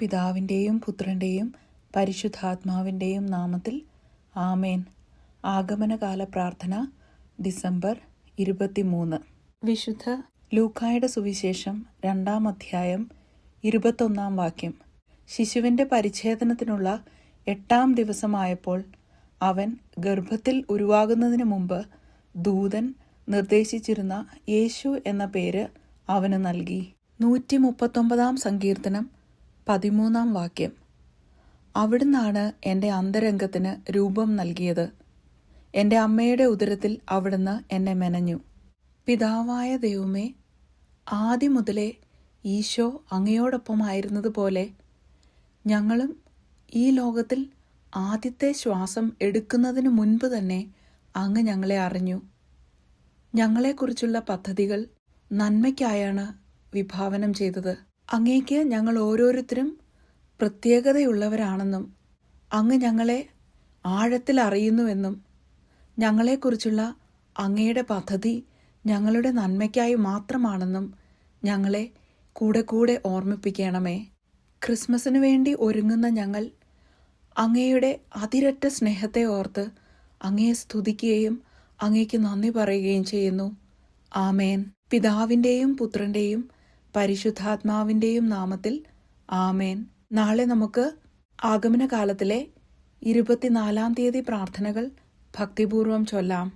പിതാവിന്റെയും പുത്രന്റെയും പരിശുദ്ധാത്മാവിന്റെയും നാമത്തിൽ ആമേൻ. ആഗമനകാല പ്രാർത്ഥന ഡിസംബർ ഇരുപത്തിമൂന്ന്. വിശുദ്ധ ലൂക്കായുടെ സുവിശേഷം രണ്ടാം അധ്യായം ഇരുപത്തൊന്നാം വാക്യം. ശിശുവിന്റെ പരിച്ഛേദനത്തിനുള്ള എട്ടാം ദിവസമായപ്പോൾ അവൻ ഗർഭത്തിൽ ഉരുവാകുന്നതിന് മുമ്പ് ദൂതൻ നിർദ്ദേശിച്ചിരുന്ന യേശു എന്ന പേര് അവന് നൽകി. നൂറ്റി മുപ്പത്തൊമ്പതാം സങ്കീർത്തനം പതിമൂന്നാം വാക്യം. അവിടുന്നാണ് എന്റെ അന്തരംഗത്തിന് രൂപം നൽകിയത്. എന്റെ അമ്മയുടെ ഉദരത്തിൽ അവിടുന്ന് എന്നെ മെനഞ്ഞു. പിതാവായ ദൈവമേ ആദ്യം മുതലേ ഈശോ അങ്ങയോടൊപ്പമായിരുന്നതുപോലെ ഞങ്ങളും ഈ ലോകത്തിൽ ആദ്യത്തെ ശ്വാസം എടുക്കുന്നതിന് മുൻപ് തന്നെ അങ്ങ് ഞങ്ങളെ അറിഞ്ഞു. ഞങ്ങളെക്കുറിച്ചുള്ള പദ്ധതികൾ നന്മയ്ക്കായാണ് വിഭാവനം ചെയ്തത്. അങ്ങേക്ക് ഞങ്ങൾ ഓരോരുത്തരും പ്രത്യേകതയുള്ളവരാണെന്നും അങ്ങ് ഞങ്ങളെ ആഴത്തിൽ അറിയുന്നുവെന്നും ഞങ്ങളെക്കുറിച്ചുള്ള അങ്ങയുടെ പദ്ധതി ഞങ്ങളുടെ നന്മയ്ക്കായി മാത്രമാണെന്നും ഞങ്ങളെ കൂടെ കൂടെ ഓർമ്മിപ്പിക്കണമേ. ക്രിസ്മസിന് വേണ്ടി ഒരുങ്ങുന്ന ഞങ്ങൾ അങ്ങയുടെ അതിരറ്റ സ്നേഹത്തെ ഓർത്ത് അങ്ങയെ സ്തുതിക്കുകയും അങ്ങയ്ക്ക് നന്ദി പറയുകയും ചെയ്യുന്നു. ആമേൻ. പിതാവിന്റെയും പുത്രന്റെയും പരിശുദ്ധാത്മാവിന്റെയും നാമത്തിൽ ആമേൻ. നാളെ നമുക്ക് ആഗമന കാലത്തിലെ ഇരുപത്തിനാലാം തീയതി പ്രാർത്ഥനകൾ ഭക്തിപൂർവം ചൊല്ലാം.